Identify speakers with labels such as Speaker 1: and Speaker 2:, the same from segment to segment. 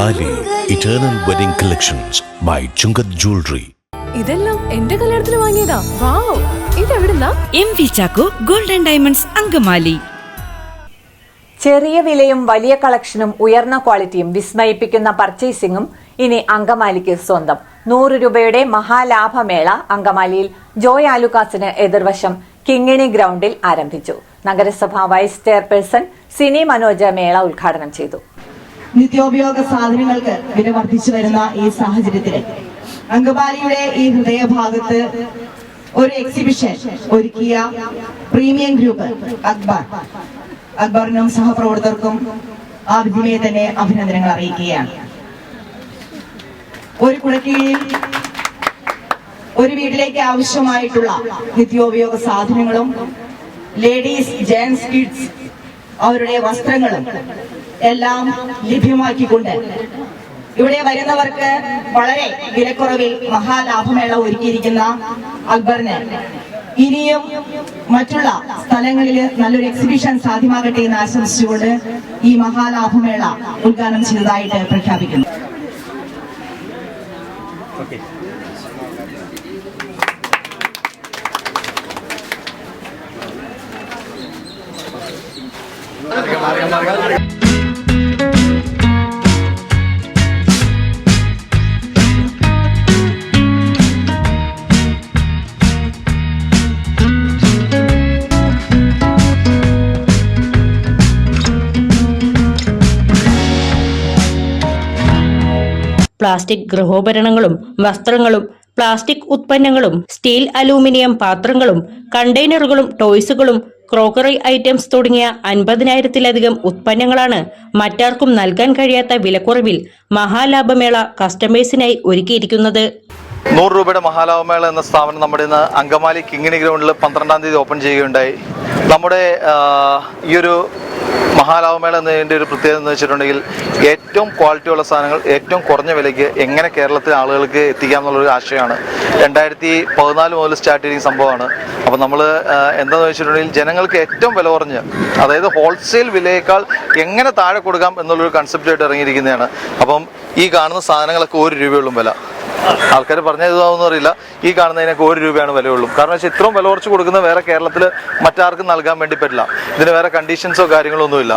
Speaker 1: താലി eternal wedding collections by Chungath jewellery
Speaker 2: ഇതെല്ലാം എന്റെ കല്യാണത്തിന് വാങ്ങിയതാ. Wow ഇതെവിടുന്നാ?
Speaker 3: M V Chacko golden diamonds Angamaly.
Speaker 4: ചെറിയ വിലയും വലിയ കളക്ഷനും ഉയർന്ന ക്വാളിറ്റിയും വിസ്മയിപ്പിക്കുന്ന പർച്ചേസിംഗും ഇനി അങ്കമാലിക്ക് സ്വന്തം. നൂറ് രൂപയുടെ മഹാലാഭമേള അങ്കമാലിയിൽ ജോയ് ആലുക്കാസിന് എതിർവശം കിങ്ങിണി ഗ്രൗണ്ടിൽ ആരംഭിച്ചു. നഗരസഭ വൈസ് ചെയർപേഴ്സൺ സിനി മനോജ മേള ഉദ്ഘാടനം ചെയ്തു.
Speaker 5: നിത്യോപയോഗ സാധനങ്ങൾക്ക് വില വർദ്ധിച്ചു വരുന്ന ഈ സാഹചര്യത്തിൽ അങ്കമാലിയുടെ ഈ ഹൃദയഭാഗത്ത് ഒരു എക്സിബിഷൻ ഒരുക്കിയ പ്രീമിയം ഗ്രൂപ്പ് അക്ബർ. അക്ബറിനും സഹപ്രവർത്തകർക്കും ആ വിധിമയെ തന്നെ അഭിനന്ദനങ്ങൾ അറിയിക്കുകയാണ്. ഒരു കുടക്കീഴിൽ ഒരു വീട്ടിലേക്ക് ആവശ്യമായിട്ടുള്ള നിത്യോപയോഗ സാധനങ്ങളും ലേഡീസ് ജെന്റ്സ് കിഡ്സ് അവരുടെ വസ്ത്രങ്ങളും എല്ലാം ലഭ്യമാക്കിക്കൊണ്ട്. ഇവിടെ വരുന്നവർക്ക് വളരെ വിലക്കുറവിൽ മഹാലാഭമേള ഒരുക്കിയിരിക്കുന്ന അക്ബറിന് ഇനിയും മറ്റുള്ള സ്ഥലങ്ങളിൽ നല്ലൊരു എക്സിബിഷൻ സാധ്യമാകട്ടെ എന്ന് ആശംസിച്ചുകൊണ്ട് ഈ മഹാലാഭമേള ഉദ്ഘാടനം ചെയ്തതായിട്ട് പ്രഖ്യാപിക്കുന്നു.
Speaker 6: പ്ലാസ്റ്റിക് ഗൃഹോപകരണങ്ങളും വസ്ത്രങ്ങളും പ്ലാസ്റ്റിക് ഉത്പന്നങ്ങളും സ്റ്റീൽ അലൂമിനിയം പാത്രങ്ങളും കണ്ടെയ്നറുകളും ടോയ്സുകളും ക്രോക്കറി ഐറ്റംസ് തുടങ്ങിയ അൻപതിനായിരത്തിലധികം ഉത്പന്നങ്ങളാണ് മറ്റാർക്കും നൽകാൻ കഴിയാത്ത വിലക്കുറവിൽ മഹാലാഭമേള കസ്റ്റമേഴ്സിനായി ഒരുക്കിയിരിക്കുന്നത്.
Speaker 7: നൂറ് രൂപയുടെ മഹാലാഭമേള എന്ന സ്ഥാപനം നമ്മുടെ ഇന്ന് അങ്കമാലി കിങ്ങിണി ഗ്രൗണ്ടിൽ പന്ത്രണ്ടാം തീയതി ഓപ്പൺ ചെയ്യുകയുണ്ടായി. നമ്മുടെ ഈ ഒരു മഹാലാഭമേള എന്നതിന്റെ ഒരു പ്രത്യേകത എന്ന് വെച്ചിട്ടുണ്ടെങ്കിൽ ഏറ്റവും ക്വാളിറ്റി ഉള്ള സാധനങ്ങൾ ഏറ്റവും കുറഞ്ഞ വിലയ്ക്ക് എങ്ങനെ കേരളത്തിലെ ആളുകൾക്ക് എത്തിക്കാം എന്നുള്ളൊരു ആശയമാണ്. രണ്ടായിരത്തി പതിനാല് മുതൽ സ്റ്റാർട്ട് ചെയ്ത സംഭവമാണ്. അപ്പോൾ നമ്മൾ എന്താണെന്ന് വെച്ചിട്ടുണ്ടെങ്കിൽ ജനങ്ങൾക്ക് ഏറ്റവും വില കുറഞ്ഞ് അതായത് ഹോൾസെയിൽ വിലയേക്കാൾ എങ്ങനെ താഴെ കൊടുക്കാം എന്നുള്ളൊരു കൺസെപ്റ്റായിട്ട് ഇറങ്ങിയിരിക്കുന്നതാണ്. അപ്പം ഈ കാണുന്ന സാധനങ്ങളൊക്കെ ഒരു രൂപയുള്ള വില. ആൾക്കാർ പറഞ്ഞതാവുന്ന അറിയില്ല. ഈ കാണുന്നതിനൊക്കെ ഒരു രൂപയാണ് വിലയുള്ളൂ. കാരണം വെച്ചാൽ ഇത്രയും വില കുറച്ച് കൊടുക്കുന്ന വേറെ കേരളത്തിൽ മറ്റാർക്കും നൽകാൻ വേണ്ടി പറ്റില്ല. ഇതിന് വേറെ കണ്ടീഷൻസോ കാര്യങ്ങളോ ഒന്നുമില്ല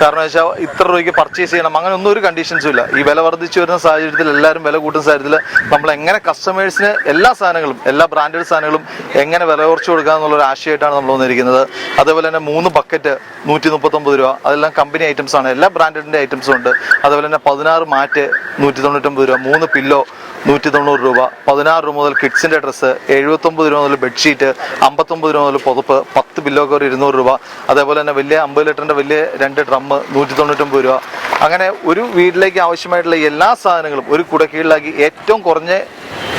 Speaker 7: കാരണം വെച്ചാൽ ഇത്ര രൂപയ്ക്ക് പർച്ചേസ് ചെയ്യണം. അങ്ങനെ ഒന്നും ഒരു കണ്ടീഷൻസും ഇല്ല. ഈ വില വർദ്ധിച്ചു വരുന്ന സാഹചര്യത്തിൽ എല്ലാവരും വില കൂട്ടുന്ന സാഹചര്യത്തിൽ നമ്മൾ എങ്ങനെ കസ്റ്റമേഴ്സിന് എല്ലാ സാധനങ്ങളും എല്ലാ ബ്രാൻഡഡ് സാധനങ്ങളും എങ്ങനെ വില കുറച്ച് കൊടുക്കുക എന്നുള്ള ഒരു ആശയമായിട്ടാണ് നമ്മൾ വന്നിരിക്കുന്നത്. അതേപോലെ തന്നെ മൂന്ന് ബക്കറ്റ് നൂറ്റി മുപ്പത്തൊമ്പത് രൂപ. അതെല്ലാം കമ്പനി ഐറ്റംസ് ആണ്. എല്ലാ ബ്രാൻഡഡിന്റെ ഐറ്റംസും ഉണ്ട്. അതേപോലെ തന്നെ പതിനാറ് മാറ്റ് നൂറ്റി തൊണ്ണൂറ്റൊമ്പത് രൂപ. മൂന്ന് പില്ലോ നൂറ്റി തൊണ്ണൂറ് രൂപ. പതിനാറ് രൂപ മുതൽ കിഡ്സിന്റെ ഡ്രസ്സ് എഴുപത്തൊമ്പത് രൂപ മുതൽ ബെഡ്ഷീറ്റ് അമ്പത്തൊമ്പത് രൂപ മുതൽ പുതപ്പ് പത്ത് ബില്ലോ കവർ ഇരുന്നൂറ് രൂപ. അതേപോലെ തന്നെ വലിയ അമ്പത് ലിറ്ററിന്റെ വലിയ രണ്ട് ഡ്രം നൂറ്റി തൊണ്ണൂറ്റൊമ്പത് രൂപ. അങ്ങനെ ഒരു വീട്ടിലേക്ക് ആവശ്യമായിട്ടുള്ള എല്ലാ സാധനങ്ങളും ഒരു കുടക്കീഴിലാക്കി ഏറ്റവും കുറഞ്ഞ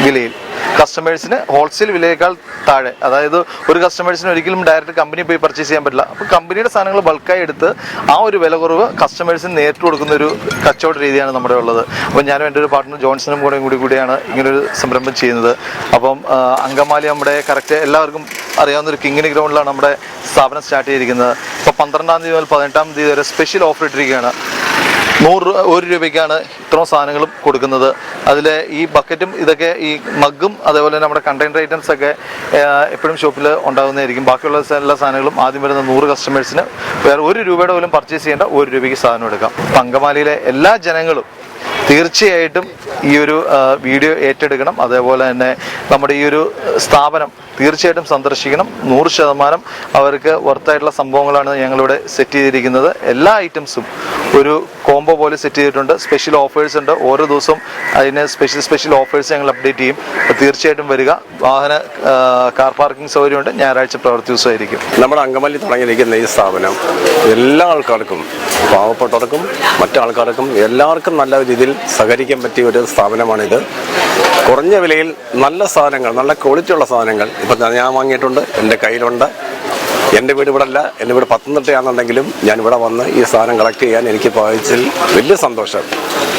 Speaker 7: വിലയിൽ കസ്റ്റമേഴ്സിന് ഹോൾസെയിൽ വിലയേക്കാൾ താഴെ. അതായത് ഒരു കസ്റ്റമേഴ്സിന് ഒരിക്കലും ഡയറക്റ്റ് കമ്പനി പോയി പർച്ചേസ് ചെയ്യാൻ പറ്റില്ല. അപ്പോൾ കമ്പനിയുടെ സാധനങ്ങൾ ബൾക്കായി എടുത്ത് ആ ഒരു വില കുറവ് കസ്റ്റമേഴ്സിന് നേരിട്ട് കൊടുക്കുന്ന ഒരു കച്ചവട രീതിയാണ് നമ്മുടെ ഉള്ളത്. അപ്പോൾ ഞാനും എന്റെ ഒരു പാർട്ട്ണർ ജോൺസണും കൂടെ കൂടി കൂടിയാണ് ഇങ്ങനൊരു സംരംഭം ചെയ്യുന്നത്. അപ്പം അങ്കമാലി നമ്മുടെ കറക്റ്റ് എല്ലാവർക്കും അറിയാവുന്ന ഒരു കിങ്ങിണി ഗ്രൗണ്ടിലാണ് നമ്മുടെ സ്ഥാപനം സ്റ്റാർട്ട് ചെയ്തിരിക്കുന്നത്. അപ്പോൾ പന്ത്രണ്ടാം തീയതി മുതൽ പതിനെട്ടാം തീയതി വരെ സ്പെഷ്യൽ ഓഫർ ഇട്ടിരിക്കുകയാണ്. നൂറ് ഒരു രൂപയ്ക്കാണ് ഇത്രയും സാധനങ്ങളും കൊടുക്കുന്നത്. അതിൽ ഈ ബക്കറ്റും ഇതൊക്കെ ഈ മഗ്ഗും അതേപോലെ തന്നെ നമ്മുടെ കണ്ടെയ്നർ ഐറ്റംസ് ഒക്കെ എപ്പോഴും ഷോപ്പിൽ ഉണ്ടാകുന്നതായിരിക്കും ബാക്കിയുള്ള എല്ലാ സാധനങ്ങളും ആദ്യം വരുന്ന നൂറ് കസ്റ്റമേഴ്സിന് വേറെ ഒരു രൂപയുടെ പോലും പർച്ചേസ് ചെയ്യേണ്ട ഒരു രൂപയ്ക്ക് സാധനം എടുക്കാം. തങ്കമാലിയിലെ എല്ലാ ജനങ്ങളും തീർച്ചയായിട്ടും ഈ ഒരു വീഡിയോ ഏറ്റെടുക്കണം. അതേപോലെ തന്നെ നമ്മുടെ ഈ ഒരു സ്ഥാപനം തീർച്ചയായിട്ടും സന്ദർശിക്കണം. നൂറ് ശതമാനം അവർക്ക് വർത്തായിട്ടുള്ള സംഭവങ്ങളാണ് ഞങ്ങളിവിടെ സെറ്റ് ചെയ്തിരിക്കുന്നത്. എല്ലാ ഐറ്റംസും ഒരു കോംബോ പോലെ സെറ്റ് ചെയ്തിട്ടുണ്ട്. സ്പെഷ്യൽ ഓഫേഴ്സ് ഉണ്ട്. ഓരോ ദിവസവും അതിന് സ്പെഷ്യൽ സ്പെഷ്യൽ ഓഫേഴ്സ് ഞങ്ങൾ അപ്ഡേറ്റ് ചെയ്യും. തീർച്ചയായിട്ടും വരിക. വാഹന കാർ പാർക്കിംഗ് സൗകര്യമുണ്ട്. ഞായറാഴ്ച പ്രവൃത്തി ദിവസമായിരിക്കും.
Speaker 8: നമ്മുടെ അങ്കമാലി തുടങ്ങിയിരിക്കുന്ന ഈ സ്ഥാപനം എല്ലാ ആൾക്കാർക്കും പാവപ്പെട്ടവർക്കും മറ്റാൾക്കാർക്കും എല്ലാവർക്കും നല്ല രീതിയിൽ സഹകരിക്കാൻ പറ്റിയ ഒരു സ്ഥാപനമാണിത്. കുറഞ്ഞ വിലയിൽ നല്ല സാധനങ്ങൾ നല്ല ക്വാളിറ്റി ഉള്ള സാധനങ്ങൾ ഇപ്പം ഞാൻ വാങ്ങിയിട്ടുണ്ട്. എന്റെ കയ്യിലുണ്ട്. എന്റെ വീട് ഇവിടെ അല്ല എന്റെ വീട് പത്തനംതിട്ടയാണെന്നുണ്ടെങ്കിലും ഞാൻ ഇവിടെ വന്ന് ഈ സാധനം കളക്ട് ചെയ്യാൻ എനിക്ക് ഭാവിച്ചതിൽ വലിയ സന്തോഷം.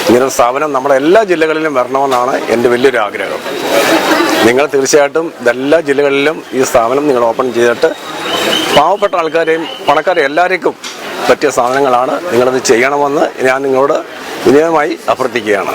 Speaker 8: ഇങ്ങനൊരു സ്ഥാപനം നമ്മുടെ എല്ലാ ജില്ലകളിലും വരണമെന്നാണ് എന്റെ വലിയൊരു ആഗ്രഹം. നിങ്ങൾ തീർച്ചയായിട്ടും എല്ലാ ജില്ലകളിലും ഈ സ്ഥാപനം നിങ്ങൾ ഓപ്പൺ ചെയ്തിട്ട് പാവപ്പെട്ട ആൾക്കാരെയും പണക്കാരെയും എല്ലാവർക്കും പറ്റിയ സാധനങ്ങളാണ് നിങ്ങളത് ചെയ്യണമെന്ന് ഞാൻ നിങ്ങളോട് വിനയമായി അഭ്യർത്ഥിക്കുകയാണ്.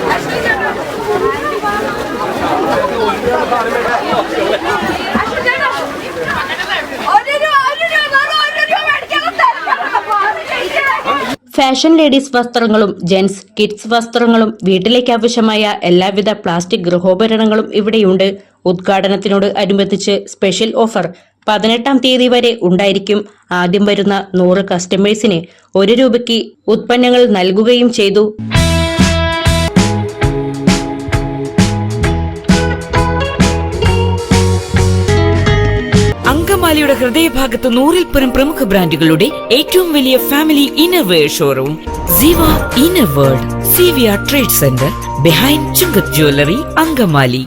Speaker 9: ഒരു രൂപ ഒരു രൂപ ഒരു രൂപ മേടിക്കാൻ തരാം
Speaker 6: ഫാഷൻ ലേഡീസ് വസ്ത്രങ്ങളും ജെൻസ് കിഡ്സ് വസ്ത്രങ്ങളും വീട്ടിലേക്ക് ആവശ്യമായ എല്ലാവിധ പ്ലാസ്റ്റിക് ഗൃഹോപകരണങ്ങളും ഇവിടെയുണ്ട്. ഉദ്ഘാടനത്തിനോട് അനുബന്ധിച്ച് സ്പെഷ്യൽ ഓഫർ പതിനെട്ടാം തീയതി വരെ ഉണ്ടായിരിക്കും. ആദ്യം വരുന്ന നൂറ് കസ്റ്റമേഴ്സിന് ഒരു രൂപയ്ക്ക് ഉത്പന്നങ്ങൾ നൽകുകയും ചെയ്തു.
Speaker 3: അങ്കമാലിയുടെ ഹൃദയഭാഗത്ത് നൂറിൽ പരം പ്രമുഖ ബ്രാൻഡുകളുടെ ഏറ്റവും വലിയ family innerwear showroom. Ziva inner world C V R trade centre behind Chungath jewellery Angamaly